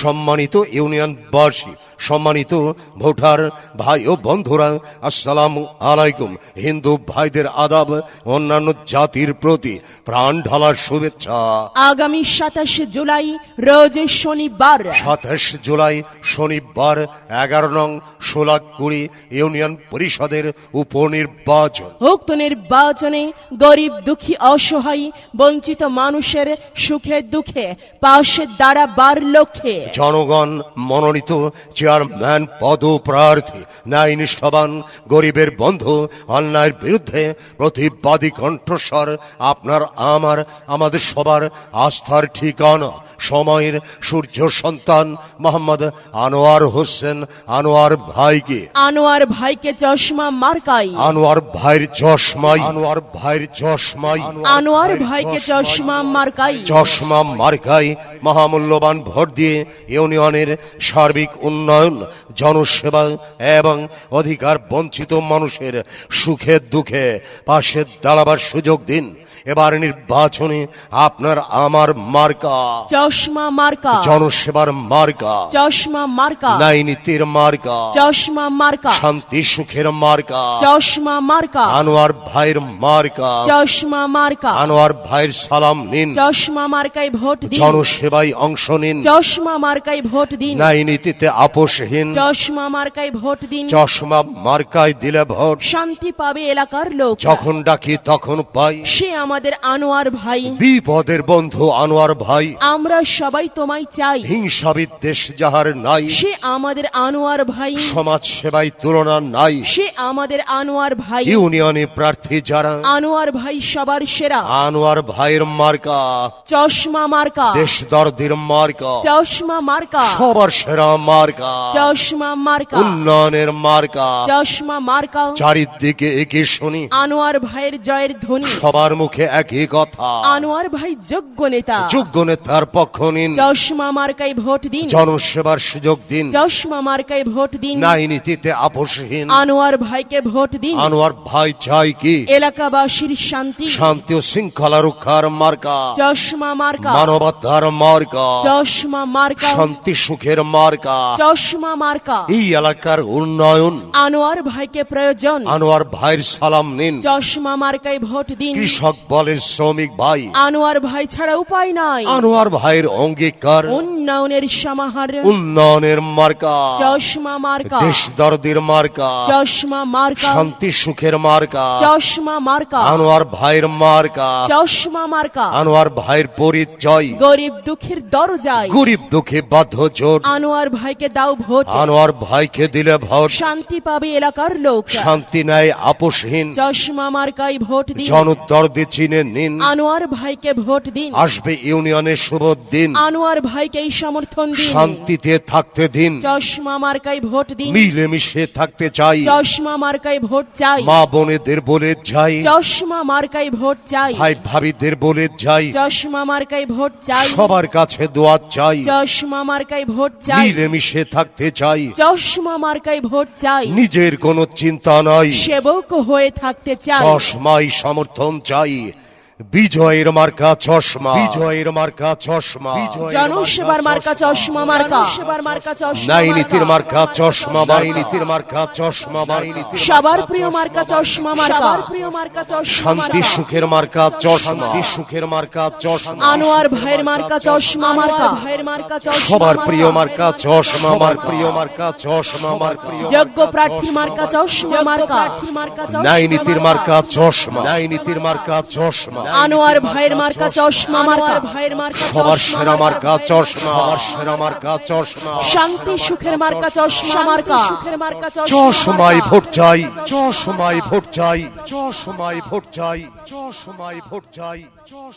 সম্মানিত ইউনিয়নবাসী সম্মানিত ভোটার ভাই ও বন্ধুরা আসসালাম আলাইকুম। হিন্দু ভাইদের আদাব অন্যান্য জাতির প্রতি প্রাণ ঢালার শুভেচ্ছা। আগামী সাতাশে জুলাই রোজ শনিবার। সাতাশ জুলাই শনিবার এগারো নং সোলাকুড়ি ইউনিয়ন পরিষদের উপনির্বাচন। উক্ত নির্বাচনে গরিব দুঃখী অসহায় বঞ্চিত মানুষের সুখে দুঃখে পাশে দাঁড়াবার লক্ষ্যে জনগণ মনোনীত চেয়ারম্যান পদপ্রার্থী ন্যায় নিষ্ঠাবান গরিবের বন্ধু অন্যায়ের বিরুদ্ধে প্রতিবাদী কণ্ঠস্বর আপনার আমার আমাদের সবার আস্থার ঠিকানা সময়ের সূর্য সন্তান মোহাম্মদ আনোয়ার হোসেন আনোয়ার ভাইকে। আনোয়ার ভাইকে চশমা মার্কাই। আনোয়ার ভাইয়ের চশমাই। আনোয়ার ভাইয়ের চশমাই। আনোয়ার ভাইকে চশমা মার্কাই। চশমা মার্কাই। মহামূল্যবান ভোট দিয়ে ইউনিয়নের সার্বিক উন্নয়ন জনসেবা এবং অধিকার বঞ্চিত মানুষের সুখে দুঃখে পাশে দাঁড়াবার সুযোগ দিন। এবার নির্বাচনে আপনার আমার মার্কা। চশমা মার্কা। জনসেবার মার্কা। চশমা মার্কা। নাই নীতির মার্কা। চশমা মার্কা। শান্তি সুখের মার্কা। চশমা মার্কা। আনোয়ার ভাইয়ের মার্কা। চশমা মার্কা। আনোয়ার ভাইয়ের সালাম নিন। চশমা মার্কায় ভোট দিন। জনসেবায় অংশ নিন। চশমা মার্কায় ভোট দিন। ন্যায় নীতিতে আপোষহীন। চশমা মার্কায় ভোট দিন। চশমা মার্কায় দিলে ভোট। শান্তি পাবে এলাকার লোক। যখন ডাকি তখন পাই। সে আমাদের আনোয়ার ভাই। বিপদের বন্ধু আনোয়ার ভাই। আমরা সবাই তোমায় চাই। হিংসা বিদ্বেষ যাহার নাই। সে আমাদের আনোয়ার ভাই। সমাজ সেবায় তুলনা নাই। সে আমাদের আনোয়ার ভাই। ইউনিয়নে প্রার্থী যারা। আনোয়ার ভাই সবার সেরা। আনোয়ার ভাইয়ের মার্কা। চশমা মার্কা। দেশ দর্দির মার্কা। চশমা মার্কা। সবার সেরা মার্কা। চশমা মার্কা। উন্নয়নের মার্কা। চশমা মার্কা। চারিদিকে একে শুনি। আনোয়ার ভাইয়ের জয়ের ধ্বনি। সবার মুখে একই কথা। আনোয়ার ভাই যোগ্য নেতা। যোগ্য নেতার পক্ষ নিন। চশমা মার্কায় ভোট দিন। জনসেবার সুযোগ দিন। চশমা মার্কায় ভোট দিন। ন্যায় নীতিতে আপোষহীন। আনোয়ার ভাইকে ভোট দিন। আনোয়ার ভাই চাই কি? এলাকাবাসীর শান্তি। শান্তি ও শৃঙ্খলা রক্ষার মার্কা। চশমা মার্কা। মানবতার মার্কা। চশমা মার্কা। শান্তি সুখের মার্কা। চশমা মার্কা। এই এলাকার উন্নয়ন। আনোয়ার ভাইকে প্রয়োজন। আনোয়ার ভাইয়ের সালাম নিন। চশমা মার্কায় ভোট দিন। কৃষক বলে শ্রমিক ভাই। আনোয়ার ভাই ছাড়া উপায় নাই। আনোয়ার ভাইয়ের অঙ্গীকার উন্নয়নের সমাহার। উন্নয়নের মার্কা। চশমা মার্কা। দেশ দরদির মার্কা। চশমা মার্কা। শান্তি সুখের মার্কা। চশমা মার্কা। আনোয়ার ভাইয়ের মার্কা। চশমা মার্কা। আনোয়ার ভাইয়ের পরিচয়। গরিব দুঃখীর দরজায়। গরিব দুঃখী বাধ্য জোট। আনোয়ার ভাইকে দাও ভোট। আনোয়ার ভাইকে দিলে ভোট। শান্তি পাবে এলাকার লোক। শান্তি ন্যায় আপোষহীন। চশমা মার্কাই ভোট দিন। জনদর্দে চিনে নিন আনোয়ার ভাইকে ভোট দিন। আসবে ইউনিয়নের শুভ দিন। আনোয়ার ভাইকে এই সমর্থন দিন। শান্তিতে থাকতে দিন। চশমা মার্কায় ভোট দিন। মিলেমিশে থাকতে চাই। চশমা মার্কায় ভোট চাই। মা বোনেদের বলে যাই। চশমা মার্কায় ভোট চাই। ভাই ভাবিদের বলে যাই। চশমা মার্কায় ভোট চাই। সবার কাছে দোয়া চাই। চশমা মার্কায় ভোট চাই। মিলেমিশে থাকতে চাই। চশমা মার্কায় ভোট চাই। নিজের কোনো চিন্তা নাই। সেবক হয়ে থাকতে চাই। চশমাই সমর্থন চাই। বিজয়ের মার্কা চশমা বিজয়ের মার্কা চশমা জনসেবার মার্কা চশমা মার্কা সেবার মার্কা চশমা নাই নীতির মার্কা। চশমা বাড়ি নীতির মার্কা চশমা বাড়ি নীতির সবার প্রিয় মার্কা চশমা মার্কা সবার প্রিয় মার্কা চশমা শান্তি সুখের মার্কা চশমা সুখের মার্কা চশমা আনোয়ার ভাইয়ের মার্কা চশমা মার্কা ভাইয়ের মার্কা চশমা সবার প্রিয় মার্কা চশমা আমার প্রিয় মার্কা চশমা আমার প্রিয় যোগ্য প্রার্থী মার্কা চশমা মার্কা মার্কা নাই নীতির মার্কা চশমা নাই নীতির মার্কা চশমা আনোয়ার ভাইয়ের মার্কা চশমা। মার্কা ভাইয়ের মার্কা সবার সেরা মার্কা চশমা। আমার সেরা মার্কা চশমা। শান্তি সুখের মার্কা চশমা মার্কা। সুখের মার্কা চশমায় ভোট চাই। চশমায় ভোট চাই। চশমায় ভোট চাই। চশমায় ভোট চাই।